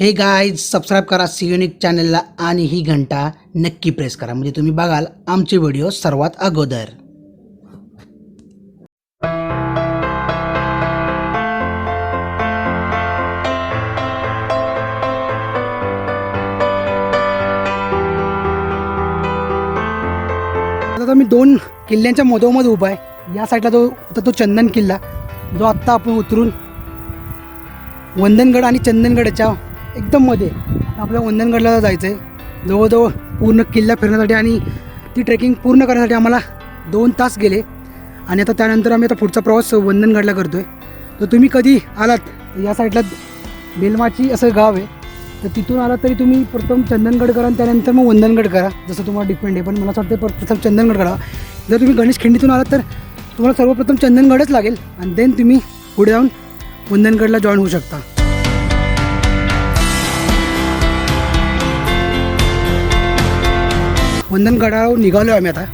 हे guys subscribe करा सियोनिक चॅनलला आणि ही घंटा नक्की प्रेस करा. म्हणजे तुम्ही बघाल आमचे व्हिडिओ सर्वात अगोदर. आता मी दोन किल्ल्यांच्या मधोमध उभा आहे. या साईडला जो होता तो चंदन किल्ला. जो आत्ता आपण उतरून वंदनगड आणि चंदनगडच्या एकदम मध्ये. आपल्या वंदनगडला जायचं आहे जवळजवळ पूर्ण किल्ला फिरण्यासाठी आणि ती ट्रेकिंग पूर्ण करण्यासाठी आम्हाला दोन तास गेले. आणि आता त्यानंतर आम्ही आता पुढचा प्रवास वंदनगडला करतो आहे तर तुम्ही कधी आलात? या साईडला बेलमाची असं गाव आहे. तर तिथून आलात तरी तुम्ही प्रथम चंदनगड करा आणि त्यानंतर मग वंदनगड करा. जसं तुम्हाला डिपेंड आहे. पण मला असं वाटतं प्रथम चंदनगड करा. जर तुम्ही गणेश खिंडीतून आलात तर तुम्हाला सर्वप्रथम चंदनगडच लागेल. आणि देन तुम्ही पुढे जाऊन वंदनगडला जॉईन होऊ शकता. वंदनगडावर निघालो आम्ही आता.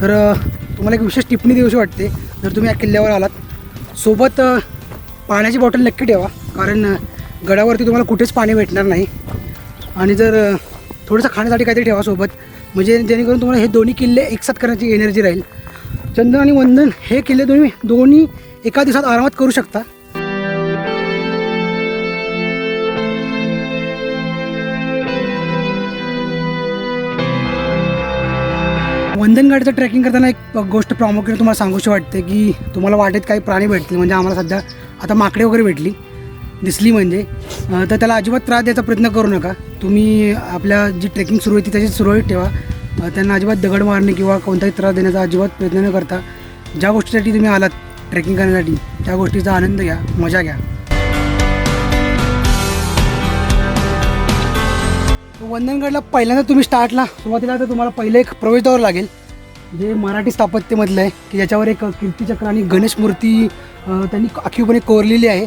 तर तुम्हाला एक विशेष टिप्पणी देऊशी वाटते. जर तुम्ही या किल्ल्यावर आलात सोबत पाण्याची बॉटल नक्की ठेवा. कारण गडावरती तुम्हाला कुठेच पाणी भेटणार नाही. आणि जर थोडंसं खाण्यासाठी काहीतरी ठेवा सोबत. म्हणजे जेणेकरून तुम्हाला हे दोन्ही किल्ले एकसाथ करण्याची एनर्जी राहील. चंदन आणि वंदन हे किल्ले तुम्ही दोन्ही एका दिवसात आरामात करू शकता. वंदनगडचं ट्रेकिंग करताना एक गोष्ट प्रामुख्याने तुम्हाला सांगूशी वाटते की तुम्हाला वाटेत काही प्राणी भेटतील. म्हणजे आम्हाला सध्या आता माकडे वगैरे भेटली दिसली म्हणजे. तर त्याला अजिबात त्रास द्यायचा प्रयत्न करू नका. तुम्ही आपल्या जी ट्रेकिंग सुरू होती त्याची सुरळीत ठेवा. त्यांना अजिबात दगड मारणे किंवा कोणताही त्रास देण्याचा अजिबात प्रयत्न न करता ज्या गोष्टीसाठी तुम्ही आलात ट्रेकिंग करण्यासाठी त्या गोष्टीचा आनंद घ्या मजा घ्या. वंदनगडला पहिल्यांदा तुम्ही स्टार्टला सुरुवातीला तर तुम्हाला पहिले एक प्रवेशद्वार लागेल जे मराठी स्थापत्यमधलं आहे की ज्याच्यावर एक कीर्तीचक्र आणि गणेश मूर्ती त्यांनी आखीवपणे कोरलेली आहे.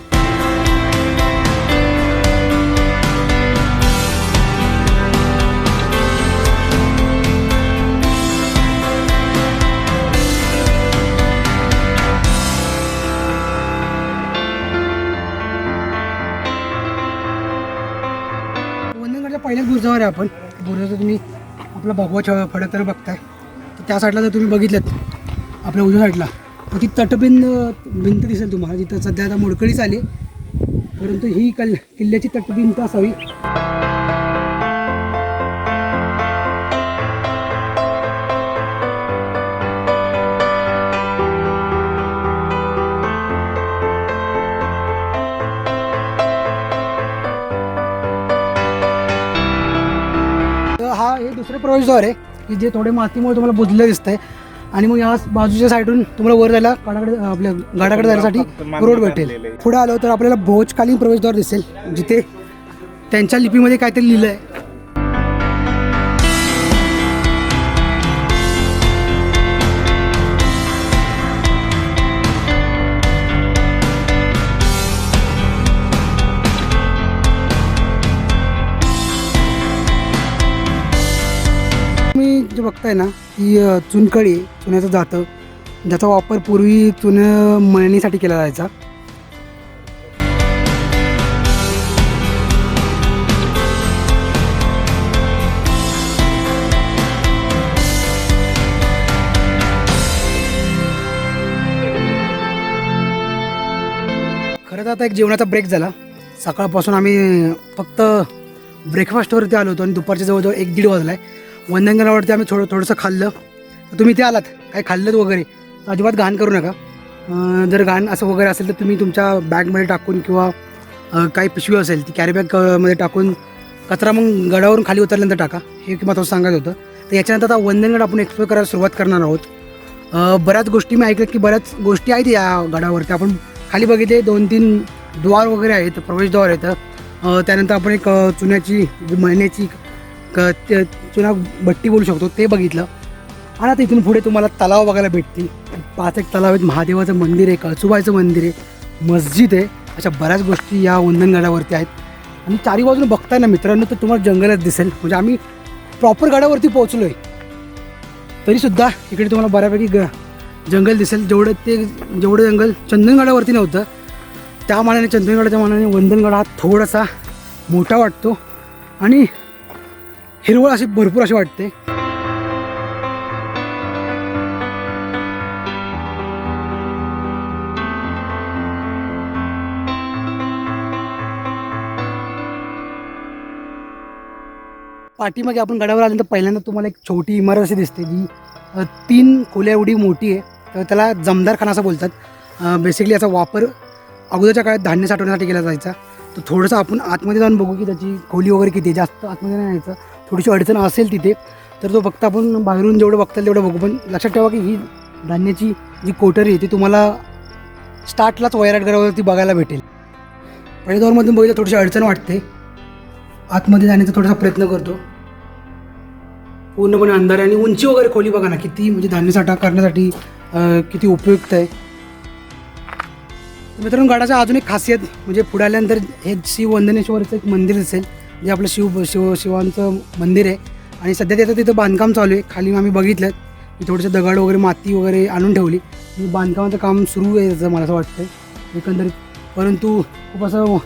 वंदनगडच्या पहिल्याच बुरुजावर आहे आपण. बुरुजाचं तुम्ही आपला भगवा छ फडक तर बघताय. तर त्या साईडला जर तुम्ही बघितलं आपल्या उजव्या साईडला तर ती तटबिंद भिंत दिसेल तुम्हाला. जिथं सध्या आता मोडकळीच आली परंतु ही कल किल्ल्याची तटबिंत असावी. प्रवेशद्वार आहे. की जे थोडे मातीमुळे तुम्हाला बुजलं दिसतंय. आणि मग या बाजूच्या साईडून तुम्हाला वर जायला गाडाकडे आपल्या गाडाकडे जाण्यासाठी रोड भेटेल. पुढे आलो तर आपल्याला भोजकालीन प्रवेशद्वार दिसेल जिथे त्यांच्या लिपीमध्ये काहीतरी लिहिलं आहे तुम्ही जे बघताय ना ती चुनकळी चुन्याचं जातं. ज्याचा वापर पूर्वी चुनं मळणीसाठी केला जायचा. खरं तर आता एक जेवणाचा ब्रेक झाला. सकाळपासून आम्ही फक्त ब्रेकफास्टवरती आलो होतो आणि दुपारच्या जवळजवळ एक दीड वाजला आहे वंदनगडावरती आम्ही थोडं थोडंसं खाल्लं. तुम्ही इथे आलात. काही खाल्लं वगैरे? अजिबात घाण करू नका. जर घाण असं वगैरे असेल तर तुम्ही तुमच्या बॅगमध्ये टाकून किंवा काही पिशवी असेल ती कॅरीबॅगमध्ये टाकून कचरा मग गडावरून खाली उतरल्यानंतर टाका. हे महत्त्वाचं सांगायचं होतं. तर याच्यानंतर आता वंदनगड आपण एक्सप्लोर करायला सुरुवात करणार आहोत. बऱ्याच गोष्टी मी ऐकल्यात की बऱ्याच गोष्टी आहेत या गडावरती. आपण खाली बघितले दोन तीन द्वार वगैरे आहेत प्रवेशद्वार आहेत. त्यानंतर आपण एक चुन्याची महिन्याची क ते चुना भट्टी बोलू शकतो ते बघितलं. आणि आता इथून पुढे तुम्हाला तलाव बघायला भेटतील. पाच एक तलाव आहेत महादेवाचं मंदिर आहे कळसुबाईचं मंदिर आहे मस्जिद आहे. अशा बऱ्याच गोष्टी या वंदनगडावरती आहेत. आणि चारी बाजून बघताय ना मित्रांनो तर तुम्हाला जंगलच दिसेल. म्हणजे आम्ही प्रॉपर गडावरती पोहोचलो आहे तरीसुद्धा इकडे तुम्हाला बऱ्यापैकी ग जंगल दिसेल. जेवढं ते जेवढं जंगल चंदनगडावरती नव्हतं त्या मानाने चंदनगडाच्या मानाने वंदनगड हा थोडासा मोठा वाटतो. आणि हिरवळ अशी भरपूर अशी वाटते. पाठीमागे आपण गडावर आल्यानंतर पहिल्यांदा तुम्हाला एक छोटी इमारत अशी दिसते जी तीन खोल्या एवढी मोठी आहे. तर त्याला जमदार खाना असं बोलतात. बेसिकली याचा वापर अगोदरच्या काळात धान्य साठवण्यासाठी केला जायचा. तर थोडंसं आपण आतमध्ये जाऊन बघू की त्याची खोली वगैरे किती आहे. जास्त आतमध्ये नाही यायचं. थोडीशी अडचण असेल तिथे तर तो फक्त आपण बाहेरून जेवढं बघता येईल तेवढं बघू. पण लक्षात ठेवा की ही धान्याची जी कोठरी आहे ती तुम्हाला स्टार्टलाच वैराट घरावरती बघायला भेटेल. पहिल्या दौरमधून बघितलं थोडीशी अडचण वाटते. आतमध्ये जाण्याचा थोडासा प्रयत्न करतो. पूर्णपणे अंधार आणि उंची वगैरे खोली बघा ना किती म्हणजे धान्य साठा करण्यासाठी किती उपयुक्त आहे. मित्रांनो गडाचं अजून एक खासियत म्हणजे पुढे आल्यानंतर हे शिव वंदनेश्वरचं एक मंदिर असेल जे आपलं शिव शिव शिवांचं मंदिर आहे. आणि सध्या त्याचं तिथं बांधकाम चालू आहे. खाली आम्ही बघितलं. मी थोडंसं दगड वगैरे माती वगैरे आणून ठेवली. आणि बांधकामाचं काम सुरू आहे त्याचं मला असं वाटतं एकंदरीत. परंतु खूप असं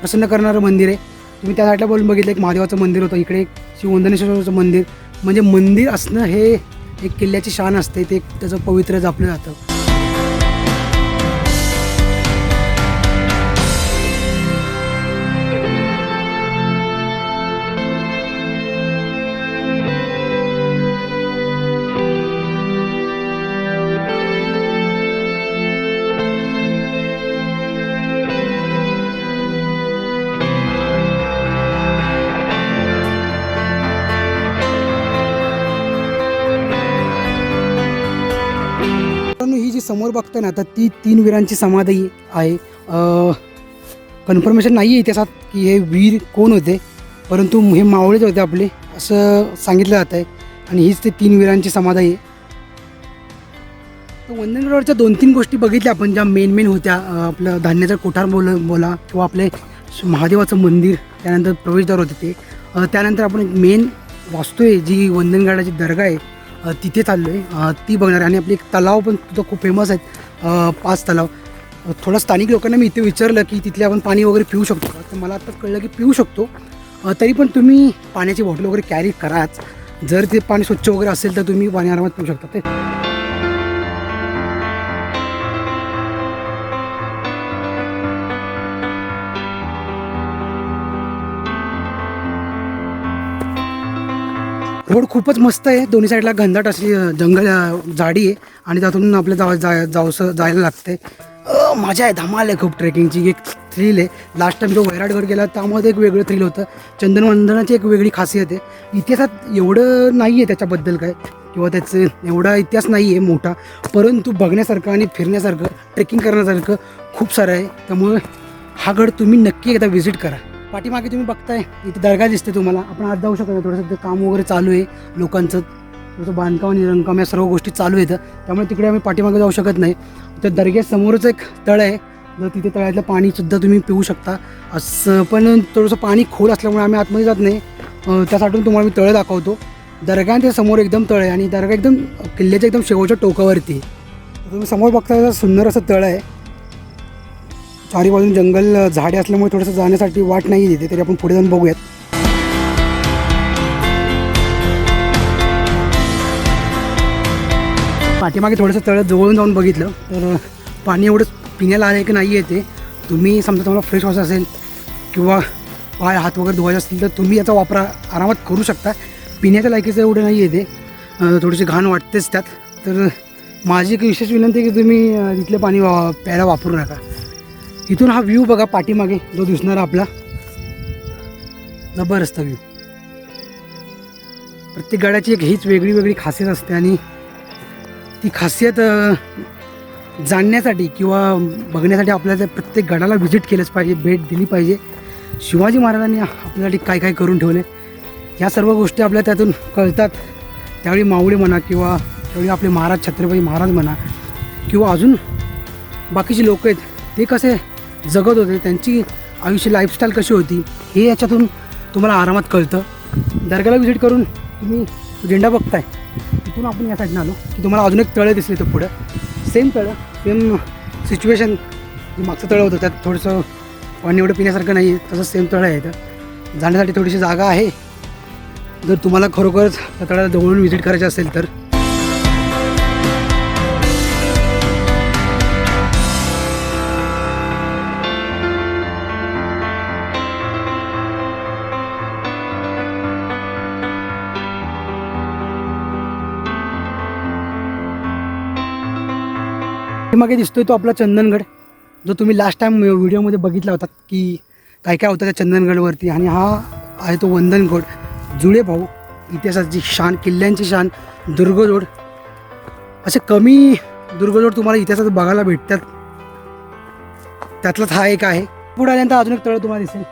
प्रसन्न करणारं मंदिर आहे. तुम्ही त्या साईडला बोलून बघितलं एक महादेवाचं मंदिर होतं. इकडे एक शिववंदनेश्वराचं मंदिर. म्हणजे मंदिर असणं हे एक किल्ल्याची शान असते. ते त्याचं पवित्र जपलं जातं. समोर बघताय ना तर ती तीन वीरांची समाधी आहे. कन्फर्मेशन नाही आहे इतिहासात की हे वीर कोण होते परंतु हे मावळेच होते आपले असं सांगितलं जात आहे आणि हीच ते तीन वीरांची समाधी आहे. तर वंदनगडवरच्या दोन तीन गोष्टी बघितल्या आपण ज्या मेन मेन होत्या. आपलं धान्याचा कोठार बोल बोला किंवा आपले महादेवाचं मंदिर त्यानंतर प्रवेशद्वार होते ते. त्यानंतर आपण एक मेन वास्तू आहे जी वंदनगडाची दर्गा आहे. तिथे चाललो आहे ती बघणार आहे. आणि आपली एक तलाव पण तिथं खूप फेमस आहेत. पाच तलाव. थोडं स्थानिक लोकांना मी इथे विचारलं की तिथले आपण पाणी वगैरे पिऊ शकतो का? तर मला आता कळलं की पिऊ शकतो. तरी पण तुम्ही पाण्याची बॉटल वगैरे कॅरी कराच. जर ते पाणी स्वच्छ वगैरे असेल तर तुम्ही पाणी आरामात पिऊ शकता. ते रोड खूपच मस्त आहे. दोन्ही साईडला घनदाट अशी जंगल जाडी झाडी आहे आणि त्यातून आपल्या जाव जा जावसं जायला लागते. मजा आहे. धमाल आहे खूप ट्रेकिंगची. एक थ्रिल आहे. लास्ट टाइम जो वैराटगड गेला त्यामध्ये एक वेगळं थ्रिल होतं. चंदनवंदनाची एक वेगळी खासियत आहे. इतिहासात एवढं नाही आहे त्याच्याबद्दल काय किंवा त्याचं एवढा इतिहास नाही आहे मोठा. परंतु बघण्यासारखं आणि फिरण्यासारखं ट्रेकिंग करण्यासारखं खूप सारं आहे. त्यामुळे हा गड तुम्ही नक्की एकदा व्हिजिट करा. पाठीमागे तुम्ही बघताय इथे दर्गा दिसते तुम्हाला. आपण आज जाऊ शकत नाही. थोडंसं ते काम वगैरे चालू आहे लोकांचं. थोडंसं बांधकाम आणि रंगकाम या सर्व गोष्टी चालू आहेत. त्यामुळे तिकडे आम्ही पाठीमागे जाऊ शकत नाही. तर दर्ग्यासमोरच एक तळ आहे. जर तिथे तळ्यातलं पाणीसुद्धा तुम्ही पिऊ शकता. असं पण थोडंसं पाणी खोल असल्यामुळे आम्ही आतमध्ये जात नाही. त्यासाठी तुम्हाला मी तळं दाखवतो. दर्गा समोर एकदम तळ आहे आणि दर्गा एकदम किल्ल्याच्या एकदम शेवटच्या टोकावरती तुम्ही समोर बघता सुंदर असं तळ आहे. चारी बाजून जंगल झाडे असल्यामुळे थोडंसं जाण्यासाठी वाट नाही येते तरी आपण पुढे जाऊन बघूयात. पाठीमागे थोडंसं तळ जवळून जाऊन बघितलं तर पाणी एवढं पिण्याला आलं आहे की नाही आहे ते तुम्ही समजा तुम्हाला फ्रेश व्हायचं असेल किंवा पाय हात वगैरे धुवायचे असतील तर तुम्ही याचा वापर आरामात करू शकता. पिण्याच्या लायकीचं एवढं नाही आहे ते थोडीशी घाण वाटतेच त्यात. तर माझी एक विशेष विनंती आहे की तुम्ही अ, इथलं पाणी वा प्यायला वापरू नका. इथून हा व्ह्यू बघा पाठीमागे जो दिसणार आपला. जबरदस्त व्ह्यू. प्रत्येक गाड्याची एक हीच वेगळी वेगळी खासियत असते आणि ती खासियत जाणण्यासाठी किंवा बघण्यासाठी आपल्याला प्रत्येक गडाला व्हिजिट केलंच पाहिजे भेट दिली पाहिजे. शिवाजी महाराजांनी आपल्यासाठी काय काय करून ठेवले ह्या सर्व गोष्टी आपल्या त्यातून कळतात. त्यावेळी माऊली म्हणा किंवा त्यावेळी आपले महाराज छत्रपती महाराज म्हणा किंवा अजून बाकीचे लोक आहेत ते कसे जगत होते त्यांची आयुष्य लाईफस्टाईल कशी होती हे याच्यातून तुम्हाला आरामात कळतं. दर्ग्याला व्हिजिट करून तुम्ही झेंडा बघताय. तिथून आपण या साईडनं आलो की तुम्हाला अजून एक तळं दिसले तर पुढं. सेम तळं सेम सिच्युएशन जे मागचं तळं होतं त्यात थोडंसं पाणी एवढं पिण्यासारखं नाही आहे तसं सेम तळं आहे तर जाण्यासाठी थोडीशी जागा आहे. जर तुम्हाला खरोखरच रताळ्याला जवळून व्हिजिट करायची असेल तर मागे दिसतोय तो आपला चंदनगड जो तुम्ही लास्ट टाइम व्हिडिओमध्ये बघितला होता की काय काय होतं त्या चंदनगडवरती. आणि हा आहे तो वंदनगड जुळे भाऊ इतिहासाची शान किल्ल्यांची शान दुर्गजोड असे कमी दुर्गजोड तुम्हाला इतिहासात बघायला भेटतात. त्यातलाच हा एक आहे. पुढे आल्यानंतर अजून एक तळ तुम्हाला दिसेल.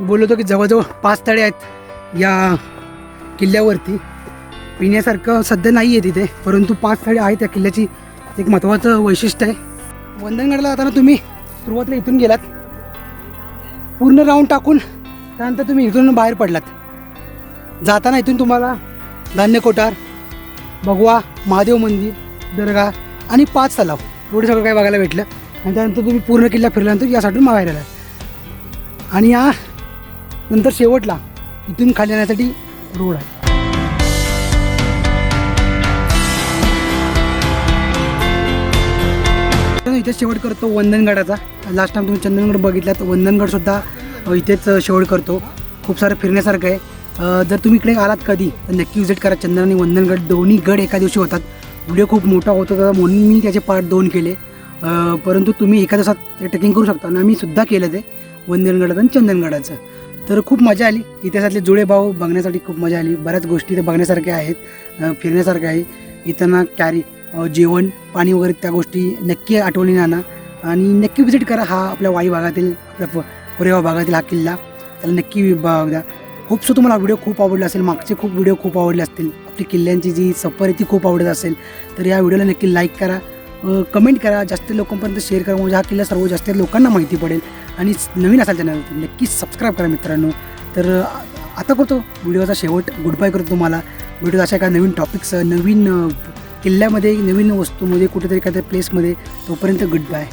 मी बोललो होतो की जवळजवळ पाच तळे आहेत या किल्ल्यावरती. पिण्यासारखं सध्या नाही आहे तिथे परंतु पाच तळे आहेत त्या किल्ल्याची. एक महत्त्वाचं वैशिष्ट्य आहे. वंदनगडला जाताना तुम्ही सुरुवातीला इथून गेलात. पूर्ण राऊंड टाकून त्यानंतर तुम्ही इथून बाहेर पडलात. जाताना इथून तुम्हाला धान्य कोठार भगवा महादेव मंदिर दर्गा आणि पाच तलाव एवढं सगळं काही बघायला भेटलं. आणि त्यानंतर तुम्ही पूर्ण किल्ला फिरल्यानंतर यासाठी बाहेर आला आणि या नंतर शेवटला इथून खाली येण्यासाठी रोड आहे. इथेच शेवट करतो वंदनगडाचा. लास्ट टाइम तुम्ही चंदनगड बघितला तर वंदनगडसुद्धा इथेच शेवट करतो. खूप सारं फिरण्यासारखं आहे. जर तुम्ही इकडे आलात कधी तर नक्की विजिट करा चंदन आणि वंदनगड. दोन्ही गड एका दिवशी होतात. व्हिडिओ खूप मोठा होत होता म्हणून मी त्याचे पार्ट दोन केले. परंतु तुम्ही एका दिवसात ते ट्रेकिंग करू शकता. आणि मी सुद्धा केलं ते वंदनगडाचं आणि चंदनगडाचं. तर खूप मजा आली. इतिहासातले जुळे भाऊ बघण्यासाठी खूप मजा आली. बऱ्याच गोष्टी इथे बघण्यासारख्या आहेत. फिरण्यासारख्या आहे. इथं ना कॅरी जेवण पाणी वगैरे त्या गोष्टी नक्की आठवणीने आणा आणि नक्की विजिट करा हा आपल्या वाई भागातील आपल्या प- कोरेगाव भागातील हा किल्ला. त्याला नक्की बघ द्या सो तुम्हाला व्हिडिओ खूप आवडला असेल. मागचे खूप व्हिडिओ खूप आवडले असतील. आपली किल्ल्यांची जी सफर आहे ती खूप आवडत असेल. तर या व्हिडिओला नक्की लाईक करा. कमेंट करा. जास्त लोकांपर्यंत शेअर करा. म्हणजे हा किल्ला सर्व जास्त लोकांना माहिती पडेल. आणि नवीन असाल चॅनल नक्की सबस्क्राईब करा मित्रांनो. तर आता करतो. व्हिडिओचा शेवट. गुड बाय करतो तुम्हाला. व्हिडिओ अशा एका नवीन टॉपिक्स नवीन किल्ल्यामध्ये नवीन वस्तूमध्ये कुठेतरी एखाद्या प्लेसमध्ये तोपर्यंत गुड बाय